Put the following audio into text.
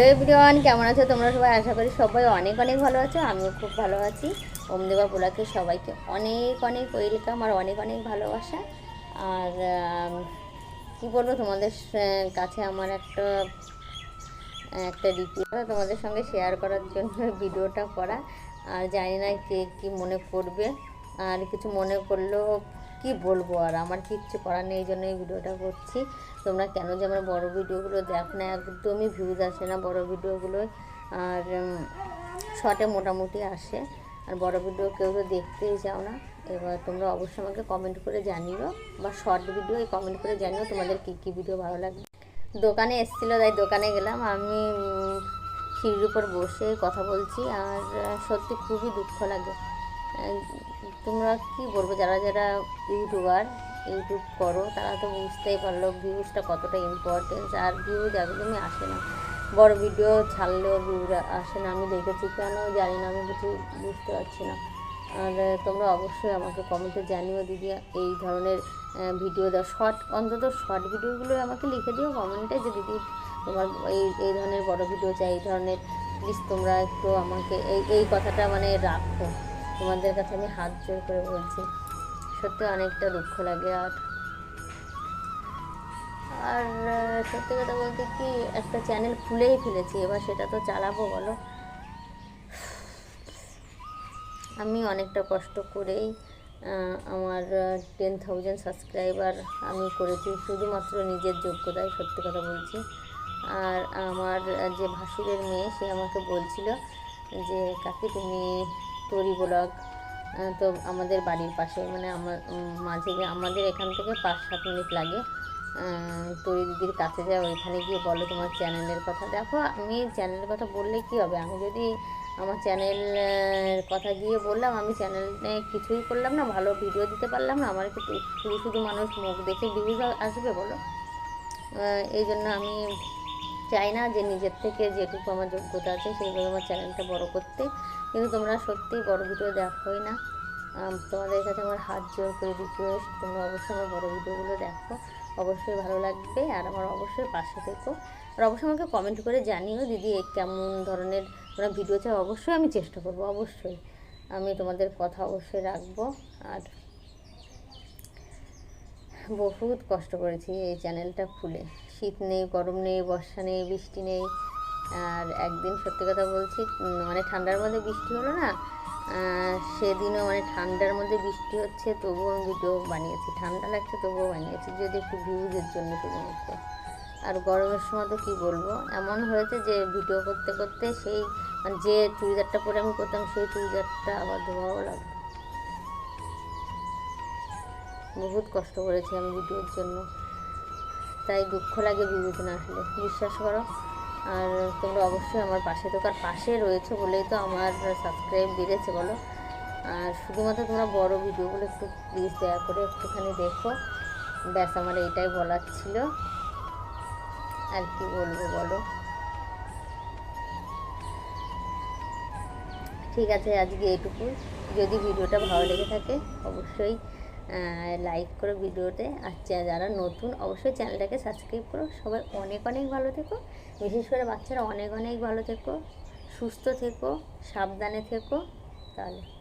Hello everyone, কেমন আছো তোমরা সবাই? আশা করি সবাই অনেক অনেক ভালো আছো, আমিও খুব ভালো আছি। ওমদেবা পোলাকে সবাইকে অনেক অনেক ওয়েলকাম আর অনেক অনেক ভালোবাসা। আর কি বলব তোমাদের কাছে আমার একটা একটা রিকোয়েস্ট তোমাদের সঙ্গে শেয়ার করার জন্য, ভিডিওটা করা। আর জানি না কে কী মনে করবে, আর কিছু মনে করলেও কি বলব আর আমার কিচ্ছু করার নেই, এই জন্য এই ভিডিওটা করছি। তোমরা কেন যে আমার বড় ভিডিওগুলো দেখো না, একদমই ভিউজ আসে না বড় ভিডিওগুলোয় আর শর্টে মোটামুটি আসে। আর বড় ভিডিও কেউ তো দেখতেই চাও না। এবার তোমরা অবশ্যই আমাকে কমেন্ট করে জানিও। বা শর্ট ভিডিও এই কমেন্ট করে জানিও তোমাদের কী কী ভিডিও ভালো লাগবে। দোকানে এসেছিল, তাই দোকানে গেলাম। আমি সিঁড়ির উপর বসে কথা বলছি। আর, সত্যি খুবই দুঃখ লাগে। তোমরা কি বলব, যারা যারা ইউটিউবার, ইউটিউব করো, তারা তো বুঝতেই পারল ভিউজটা কতটা ইম্পর্টেন্স আর ভিউজ একদমই আসে না। বড় ভিডিও ছাড়লেও ভিউজ আসে না, আমি দেখেছি, কেন জানি না, আমি কিছু বুঝতে পারছি না। আর তোমরা অবশ্যই আমাকে কমেন্টে জানিও দিদি, এই ধরনের ভিডিও দাও। শর্ট অন্তত শর্ট ভিডিওগুলো আমাকে লিখে দিও কমেন্টে যে দিদি, তোমার এই এই ধরনের বড় ভিডিও চাই, এই ধরনের প্লিজ তোমরা একটু আমাকে এই এই কথাটা মানে রাখো। তোমাদের কাছে আমি হাত জোর করে বলছি, সত্যি অনেকটা দুঃখ লাগে আর। আর সত্যি কথা বলতে কি, একটা চ্যানেল খুলেই ফেলেছি, এবার সেটা তো চালাবো বলো। আমি অনেকটা কষ্ট করেই আমার টেন থাউজেন্ড সাবস্ক্রাইবার আমি করেছি, শুধুমাত্র নিজের যোগ্যতায় সত্যি কথা বলছি। আর আমার যে ভাসুরের মেয়ে, সে আমাকে বলছিল যে, কাকি, তুমি তরি ব্লগ তো আমাদের বাড়ির পাশে মানে আমার মাঝে আমাদের এখান থেকে পাঁচ সাত মিনিট লাগে। তরি দিদির কাছে যাও ওইখানে গিয়ে বলো তোমার চ্যানেলের কথা। দেখো, আমি চ্যানেলের কথা বললে কি হবে? আমি যদি আমার চ্যানেলের কথা গিয়ে বললাম, আমি চ্যানেলে কিছুই করলাম না, ভালো ভিডিও দিতে পারলাম না, আমার শুধু শুধু মানুষ মুখ দেখে ভিউজ আসবে বলো। এই জন্য আমি চাই না যে নিজের থেকে যেটুকু আমার যোগ্যতা আছে সেইভাবে আমার চ্যানেলটা বড় করতে। কিন্তু তোমরা সত্যিই বড় ভিডিও দেখোই না। তোমাদের কাছে আমার হাত জোর করে রিকোয়েস্ট তোমরা অবশ্যই আমার বড় ভিডিওগুলো দেখো। অবশ্যই ভালো লাগবে আর আমার অবশ্যই পাশে থেকো। আর অবশ্যই আমাকে কমেন্ট করে জানিও, দিদি কেমন ধরনের তোমরা ভিডিও চাও? অবশ্যই আমি চেষ্টা করব, অবশ্যই। আমি তোমাদের কথা অবশ্যই রাখব। আর বহুত কষ্ট করেছি এই চ্যানেলটা খুলে। শীত নেই, গরম নেই, বর্ষা নেই, বৃষ্টি নেই। আর একদিন সত্যি কথা বলছি মানে ঠান্ডার মধ্যে বৃষ্টি হলো না সেদিনও মানে ঠান্ডার মধ্যে বৃষ্টি হচ্ছে, তবুও আমি ভিডিও বানিয়েছি। ঠান্ডা লাগছে, তবুও বানিয়েছি, যদি একটু ভিউজের জন্য শুধুমাত্র আর গরমের সময় তো কী বলব? এমন হয়েছে যে ভিডিও করতে করতে সেই মানে যে চুড়িদারটা পরে আমি করতাম, সেই চুড়িদারটা আবার ধোয়াও লাগল। বহুত কষ্ট করেছি আমি ভিডিওর জন্য। তাই দুঃখ লাগে ভিউজ না আসলে, বিশ্বাস করো। আর তোমরা অবশ্যই আমার পাশে থাকার পাশে রয়েছে বলেই তো আমার সাবস্ক্রাইব বেড়েছে বলো। আর শুধুমাত্র তোমরা বড় ভিডিওগুলো একটু প্লিজ দয়া করে একটুখানি দেখো। ব্যাস, আমার এইটাই বলার ছিল। আর কি বলব বলো? ঠিক আছে, আজকে এইটুকু যদি ভিডিওটা ভালো লেগে থাকে, অবশ্যই লাইক করো ভিডিওতে। আর যারা নতুন, অবশ্যই চ্যানেলটাকে সাবস্ক্রাইব করো। সবাই অনেক অনেক ভালো থেকো। বিশেষ করে বাচ্চারা অনেক অনেক ভালো থেকো। সুস্থ থেকো, সাবধানে থেকো। তাহলে।